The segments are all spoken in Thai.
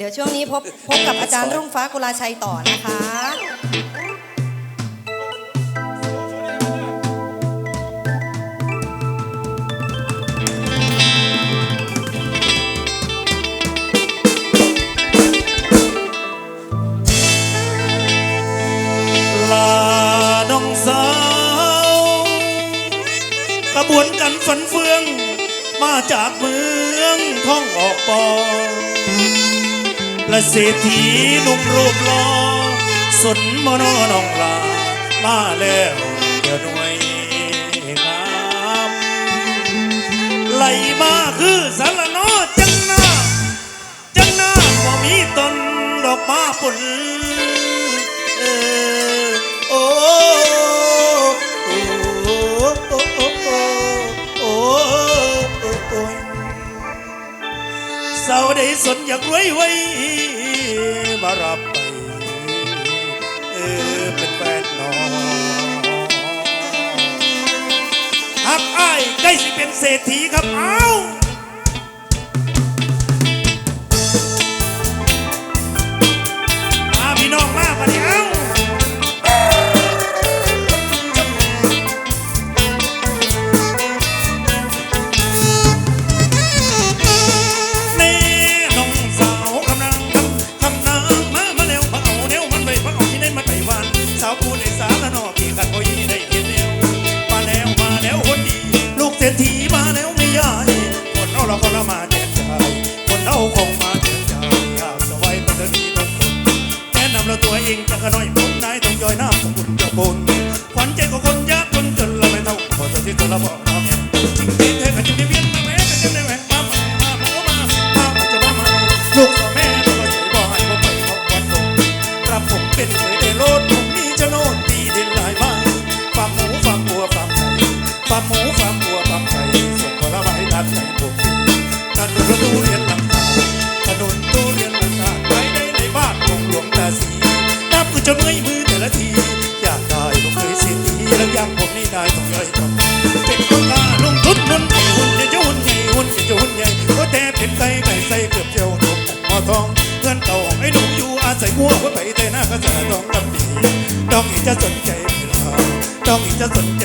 เดี๋ยวช่วงนี้พบพบกับอาจารย์รุ่งฟ้ากุลาชัยต่อนะคะลาน้องสาวกระบวนกันฝันเฟือง มาจากเมืองท่องออกปอ และเศรษฐีหนุ่มรูปหล่อสนมโนน้องลามาแล้วเดี๋ยวหน่วยงามไหลมาคือสารนอจังหน้าจังหน้าว่ามีต้นดอกมาปุ่น ได้สนอยากรวยไว้มารับไป เออเป็นแฟนน้องหักอ้ายใกล้สิเป็นเศรษฐีครับเอ้ามา ฟาร์มหมูฟาร์มวัวฟาร์มไก่ส่วนผลไม้ด้านในพวกพี่ถนนประตูเรียนหลังคาถนนตู้เรียนหลังคาไปได้ในบ้านของหลวงตาสีนับคือจะเมื่อยมือแต่ละที อยากได้ก็เคยเสียทีแล้วยังผมนี่ได้ต้องย่อยก่อเป็นคนกล้าลงทุนนุ่นใหญ่หุ่นจะจะหุ่นใหญ่หุ่นจะจะหุ่นใหญ่ก็แต่เป็นไก่ไก่ใส่เกือบเจียวหนุ่มหมอทองเงินเก่าของไอ้หนุ่มอยู่อาศัยงัวว่าไปแต่หน้าก็จะต้องลำดีดองอีจะสนใจไม่ลาดองอีจะสนใจ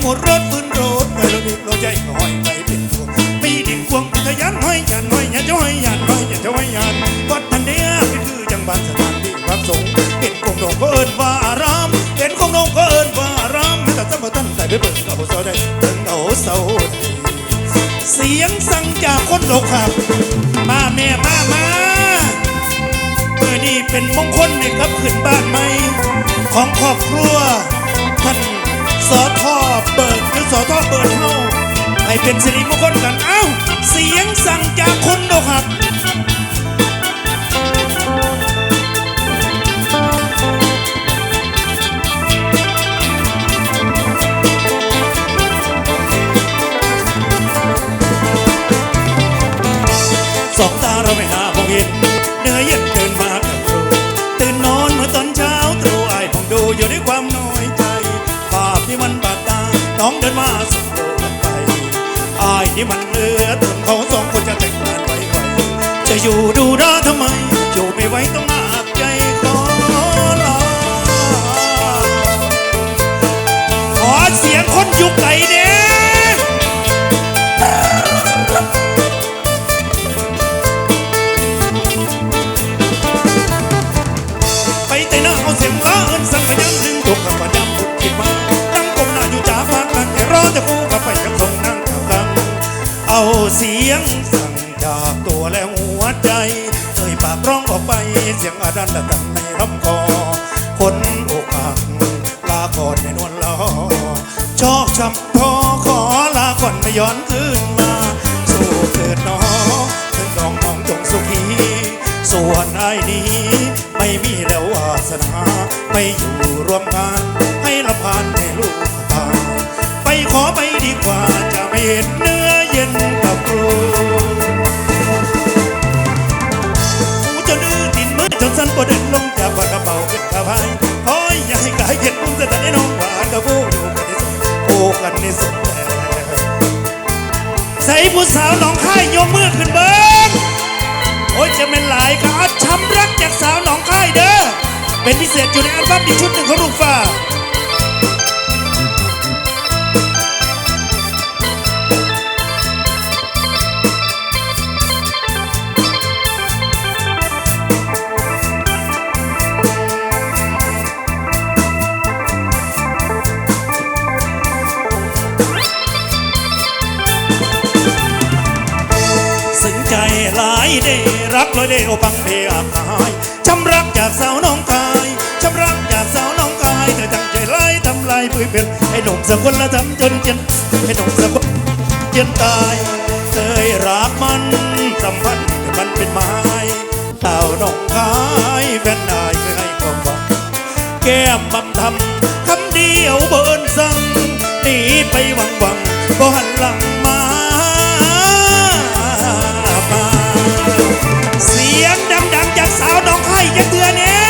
หมดรถฟื้นรถไปแล้วดิบเราใจหอยใจเป็นพวงปีดินควงทะยันห้อยยันห้อยยันจะห้อยยันห้อยยันจะห้อยยันวัดทันเดียเป็คือจังหวัดสถานที่พักสงฆ์เห็นคงดงก็เอิญว่าอารามเห็นคงดงก็เอิญว่าอารามไม่ตัดสมตั้งแต่ไปเบิ่งเอาเสาได้เบิ่งเอาเสาเสียงสั่งจากคนโลกครับ มาแม่มามาเมื่อนี้เป็นมงคลในกับขึ้นบ้านใหม่ของครอบครัวท่านสอทอเบิกหรือ สอทอเปิดเฮาให้เป็นสิริมงคลกันเอ้า เสียงสั่งจากคนโลกหัด ที่มันเหลือทนเขาสองคนจะแต่งงานไว้ไวจะอยู่ดูด้าทำไม อยู่ไม่ไหวต้องหนักใจขอลาขอเสียงคนยุคไหนเนี่ย เอาเสียงสั่งจากตัวแล้วหัวใจเอ่ยปากร้องออกไปเสียงอาดันละตันในลำคอคนอกหักลาก่อนไม่นวลลอชอกช้ำพอขอลาก่อนไม่ย้อนคืนมา สู่เกิดน้องถึงน้องน้องจงสุขี ส่วนไอ้นี้ ไม่มีแล้ววาสนา ไม่อยู่รวมกันให้ละพานให้ลูกตาไปขอไปดีกว่าจะไม่เห็นเนื้อเย็นู้สาวน้องค่ายยกมือขึ้นเบิ้งโอ้ยจะเป็นหลายครับช้ำรักจากสาวน้องค่ายเด้อเป็นพิเศษอยู่ในอัลบั้มดีชุดหนึ่งของลูกฟ้า ได้รักลอยเดโอบังเพอาบหายช้ำรักจากสาวน้องกายช้ำรักจากสาวน้องกายเธอตั้งใจไล่ทำลายปุ้ยเป็นให้หนุ่มสักคนละทำจนเจียนให้หนุ่มสักคนเจียนตายเคยรักมันสัมพันธ์มันเป็นไม้สาวน้องกายแฟนนายเคยให้ความหวังแก้มบำทำคำเดียวเบิ่นสั่งหนีไปหวังหวังบ่หันหลังมา สียงดังๆจากสาวน้องไข่จะเตือนเอง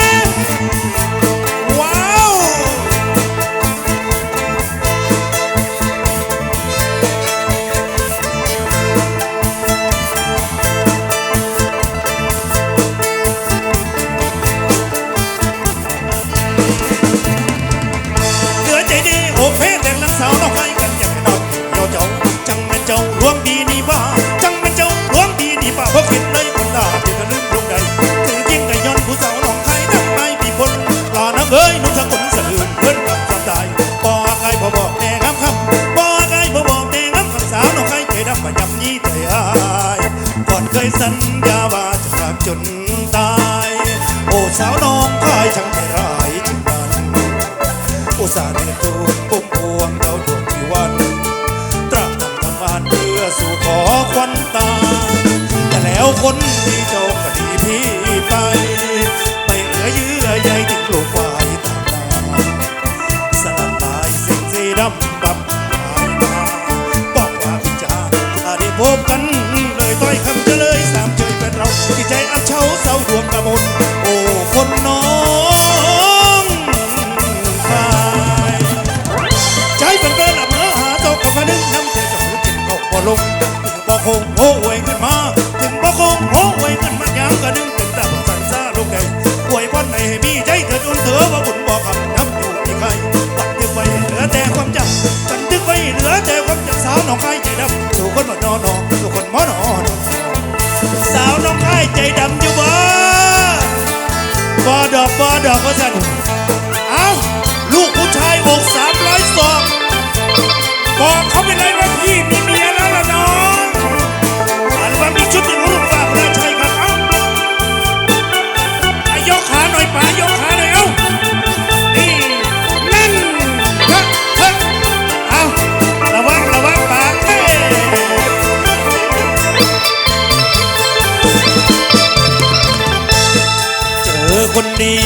คนดี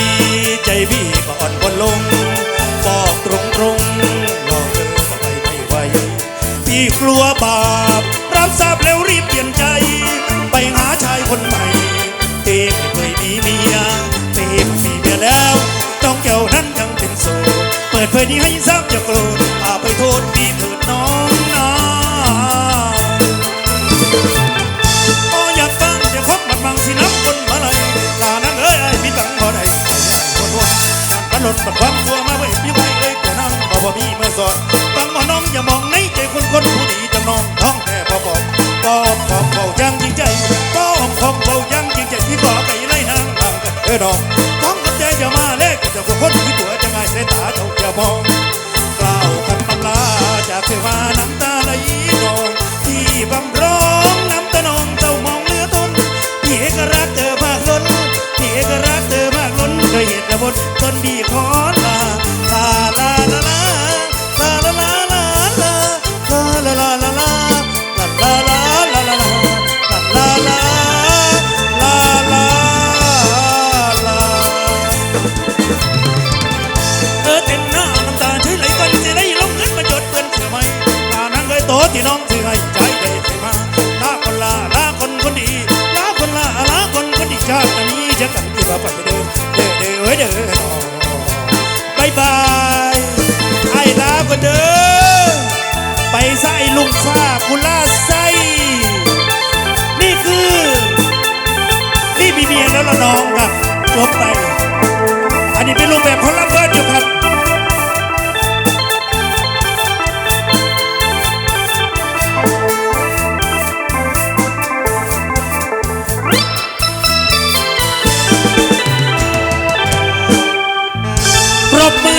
ใจพี่ก็อ่อนบนลงบอกตรงตรงหลอกเธอมาไปไม่ไหวพี่กลัวบาปรับทราบแล้วรีบเปลี่ยนใจ ไปหาชายคนใหม่เต้ไม่เคยมีเมียเต้มีเมียแล้ว ต้องเกี้วนั้นยังเป็นโสดเปิดเผยนี้ให้ทราบอย่าโกรธพาไปโทษดีเธอ ความสัวมาไม่มีผู้ใดเลยตัวน้งเขาบ่มีเมื่อสอนตังหมอน้องอย่ามองในใจคนคนผู้ดีจำนองท้องแท้พอบอกก็ขอบเบายังจริงใจก็ขอบเบายังจริงใจที่ก่อไก่ไล่นางทางกันเออดองท้องกับใจอย่ามาเลกกับเจ้คนที่ตัวจะง่ายสียตาเจ้าอย่มอง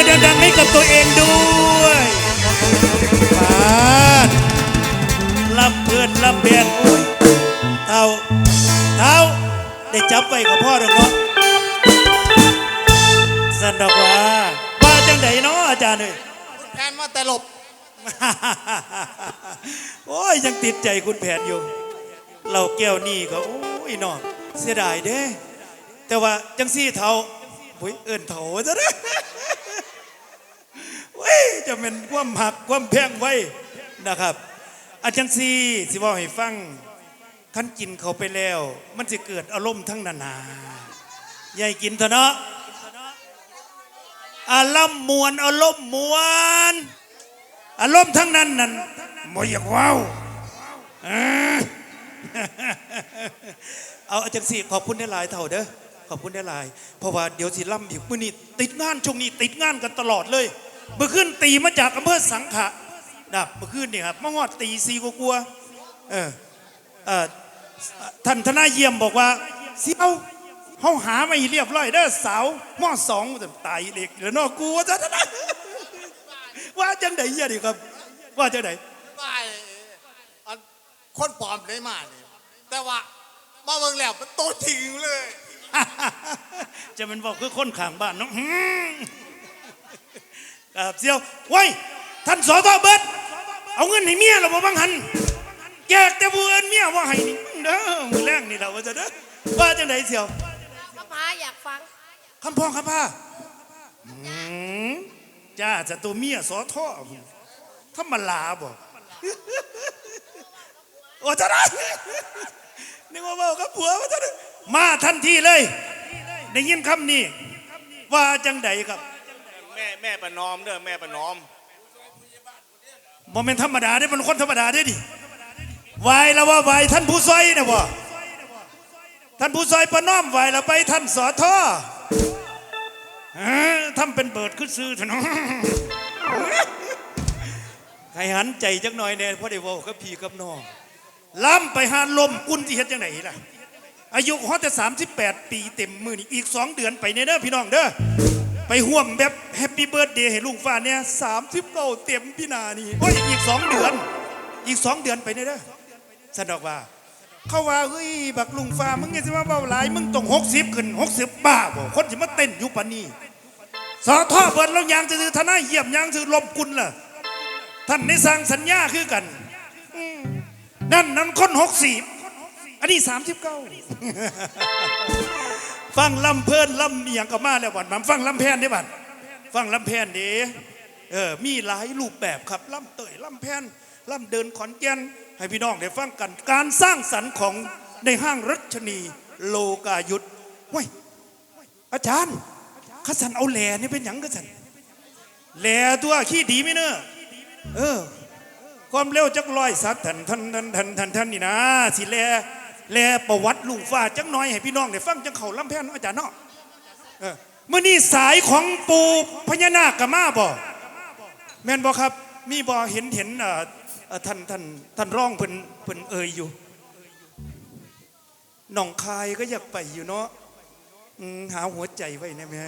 กับตัวเองด้วยปาดรับเพื่อนรับเบียนโอ้ยเท่าเท่าได้จับไปกับพ่อหรือเปล่าสันดอกว่าว่าจังไดเนาะอาจารย์เอ้ยแทนมาแต่หลบ โอ้ยยังติดใจคุณแผนอยู่ เราแก้วนี่ก็โอ้ยน้องเสียดายเด้ แต่ว่าจังซี่เท่าโอ้ยเอิ้นเท่าซะนะ เว้ยจะเป็นความหักความแพงไว้นะครับ อาจังซี่สิบอกให้ฟังคันกินเขาไปแล้ว มันจะเกิดอารมณ์ทั้งนานาใหญ่กินเถอะเนาะอารมณ์มวนอารมณ์มวนอารมณ์ทั้งนั้นนั่นบ่อยากเว้าเออเอาจังสิขอบคุณได้หลายเท่าเด้อขอบคุณได้หลาย เพราะว่าเดี๋ยวสิล่ำอีกมื้อนี้ติดงานช่วงนี้ติดงานกันตลอดเลย เมื่อคืนตีมาจากอำเภอสังขะดับเมื่อคืนนี่ครับมาฮอดตีสี่กลัวาๆเออเออท่านทนายเยี่ยมบอกว่าเสียวเฮาหาไม่เรียบร้อยเด้อสาวมอสองตายเด็กแล้วเนอกกูว่าจะว่าจังไดเหี้ยดิครับ ว่าจังไดว่าอันคนปลอมได้มาเนี่ยแต่ว่ามาเบิ่งแล้วเป็นตัวจริงเลย จะมันบอกคือคนข้างบ้านเนาะหืม ครับเสียวไว้ยท่านสอทอเบิดเอาเงินให้เมียเราบ่บังหันแจกแต่ผู้อื่นเมียว่าให้นี่มึงเด้อมือแรงนี่เราว่าจะเด้อว่าจังไดเสียวพระพาอยากฟังคำพ้องคำพ้าอืมจ้าจะตัวเมียสอท่อธรรมลาบ่โอ้จะได้นึกว่าเว่ากับผัวว่าจะได้มาทันทีเลย ได้ยินคำนี้ว่าจังใดครับ แม่แม่ประนอมเด้อแม่ประนอมบ่เป็นธรรมดาได้เป็นคนธรรมดาได้ดิไหวแล้วว่าไหวท่านผู้ซอยนะบ่ท่านผู้ซอยประน้อมไหวแล้วไปท่านสอท่อเอ้อทำเป็นเบิดขึ้นซื้อถอะเนาะให้หันใจจักหน่อยแน่เพราะได้เว่ากับพี่กับน้องล้ำไปหาลมกุนที่เฮ็ดจังไหนล่ะอายุเขาแต่38 ปีเต็มมือนี่อีก 2 เดือนไปเนเด้อพี่น้องเด้อ ไปห่วมแบบแฮปปี้เบิร์ดเดย์ให้ลุงฟ้าเนี่ยสามสิบเก้าเต็มพี่นานี่โอ้ยอีกสองเดือน อีกสองเดือนไปเนี่ยเด้อสนอกว่า เขาว่าเฮ้ยบักลุงฟ้ามึงไงสิมาเบาหลายมึงต้องหกสิบขึ้นหกสิบบ้าบ่คนจะมาเต้นอยู่ปานนี้สอท่อเบิดแล้วยางจะซื้อทนายเยี่ยมยางซื้อลมกุลล่ะท่านในสร้างสัญญาคือกันนั่นนั้นคนหกสิบอันนี้สามสิบเก้า ฟังลำเพลินลำเมียงก็มาแล้วบัดมันฟังลำแพนได้บัดฟังลำแพนดีเออมีหลายรูปแบบครับลำเตยลำแพนลำเดินขอนแก่นให้พี่น้องได้ฟังกันการสร้างสรรค์ของในห้างรัชนีโลกายุทธเว้ยอาจารย์ขสันเอาแหล่นี่เป็นหยังขสันแหล่ตัวขี้ดีไหมเนอะเออ ความเร็วจักร้อยสักทันทันทันทันทันทันนี่นะสิแล แลประวัติลุงฟ้าจักหน้อยให้พี่น้องได้ฟังจังเขาลำแพนเนาะอาจารย์เนาะเออมื่อนี้สายของปูพญานาคกมาบ่แม่นบ่ครับ มีบ่เห็นเห็นท่านท่านท่านร้องเพิ่นเพิ่นเอ่ยอยู่หนองคายก็อยากไปอยู่เนาะหาหัวใจไว้นะแม่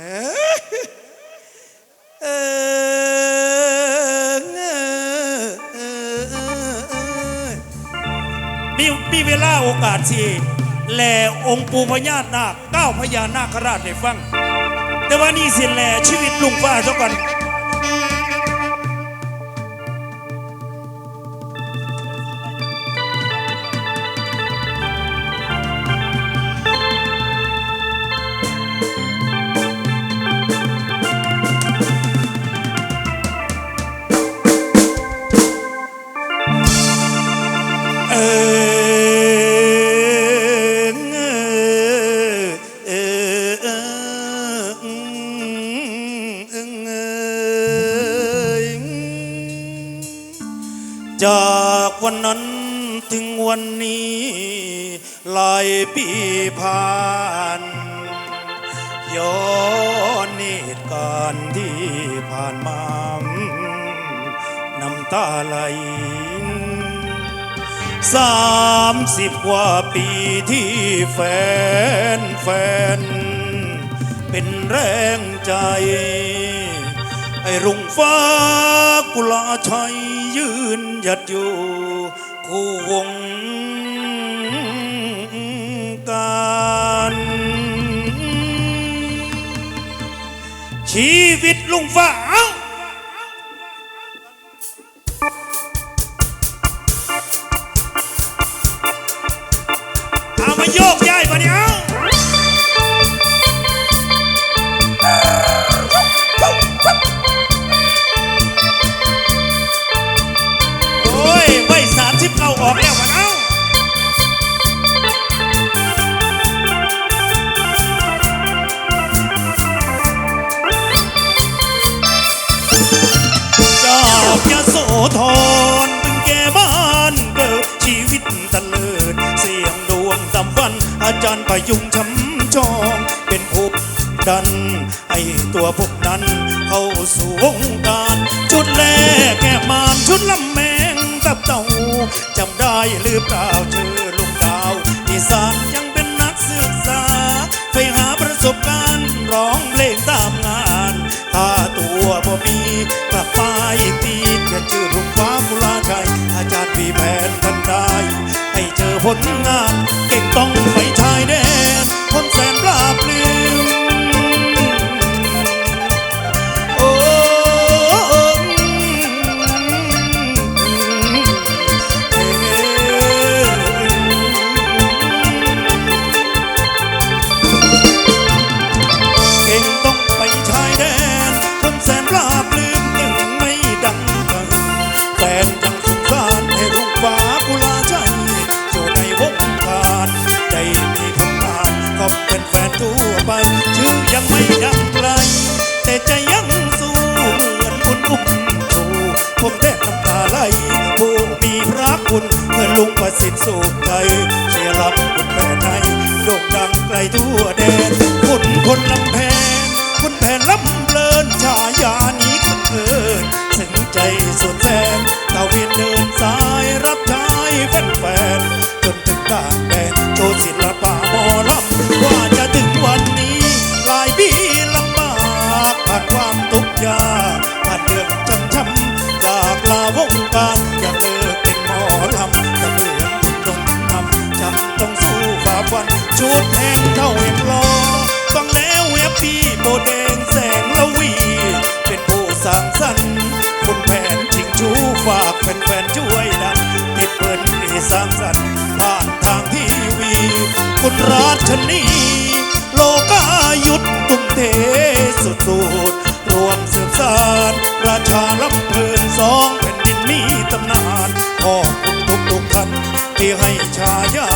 เออ มีมีเวลาโอกาสสิแหล่องค์ปู่พญานาคเก้าพญานาคราชได้ฟัง แต่ว่านี่สิแหล่ชีวิตลุงฟ้าซะก่อน วันนี้ หลายปีผ่านย้อนเหตุการณ์ที่ผ่านมาน้ำตาไหลสามสิบกว่าปีที่แฟนแฟน เป็นแรงใจ ไอ้รุ่งฟ้ากุลาชัยยืนหยัดอยู่ ผู้วงการชีวิตลุงฟ้า ดันปยุงช้ำจอง เป็นผู้ดันไอตัวพวกนั้น เข้าสู่วงการชุดแรกแก่มานชุดลำแมงกับเต่าจำได้หรือเปล่าชื่อลุงดาวอีสานยังเป็นนักศึกษา ไปหาประสบการณ์ร้องเพลงตามงาน ถ้าตัวบ่มีกระบไปตีเพื่อนชื่อลุงฟ้ากุลาชัยอาจารย์พีแผนพันดา ผลงาน เก่งต้องไปชายแดนคนแสนปลาปลื ลุงประสิทธิ์สุขใจเชียร์รับคุณแม่ในโด่งดังไกลทั่วแดนคุณคนลำแพ กัน คุณแผนทิ้งชูฝากแฟนๆช่วยดัน ติดเปิดนี่สร้างสรรค์ผ่านทางทีวี คุณราชนีโลกายุทธตุ้มเทสุดๆรวมสืบสานราชาลำเพลินสองแผ่นดินมีตำนานขอบคุณทุกๆท่านที่ให้ชายา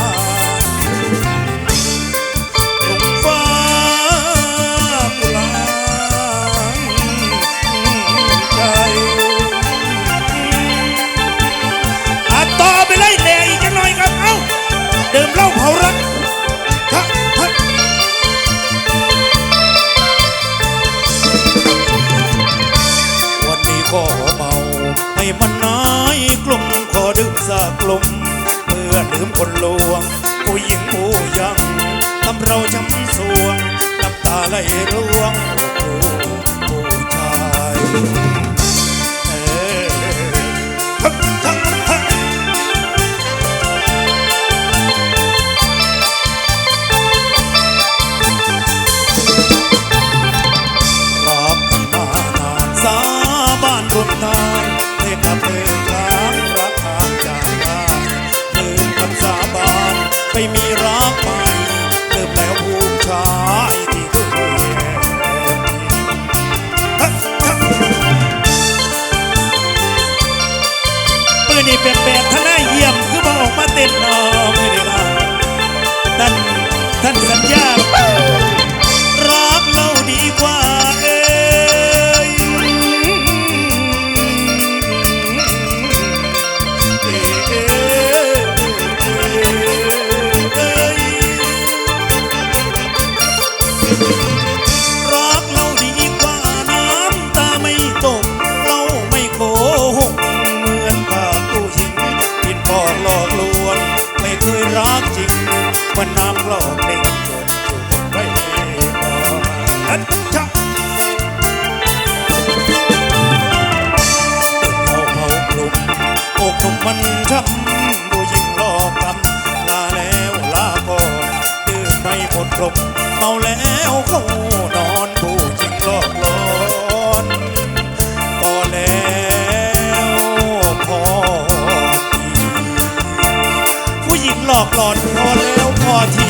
อกหลอนพอแล้วพอที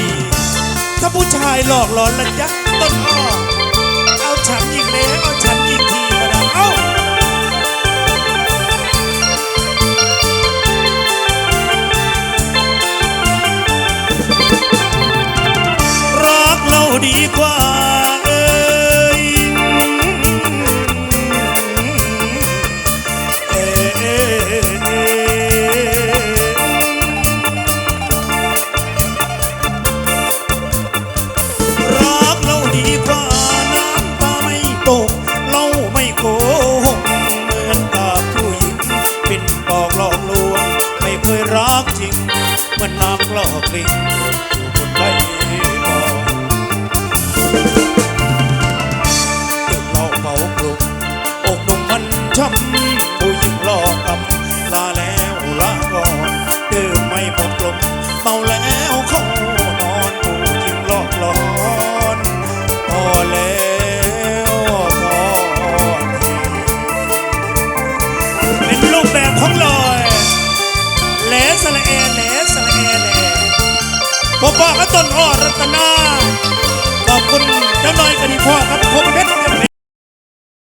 ถ้าผู้ชายหลอกหลอนละยักต้นอ้อเอาฉันอีกแล้วเอาฉันอีกทีก็ได้เอ้ารักเราดีกว่า clean. ต้นอ้อรัตนา ขอบคุณเจ้าหน่อยกระดิ่พ่อครับคมเพชร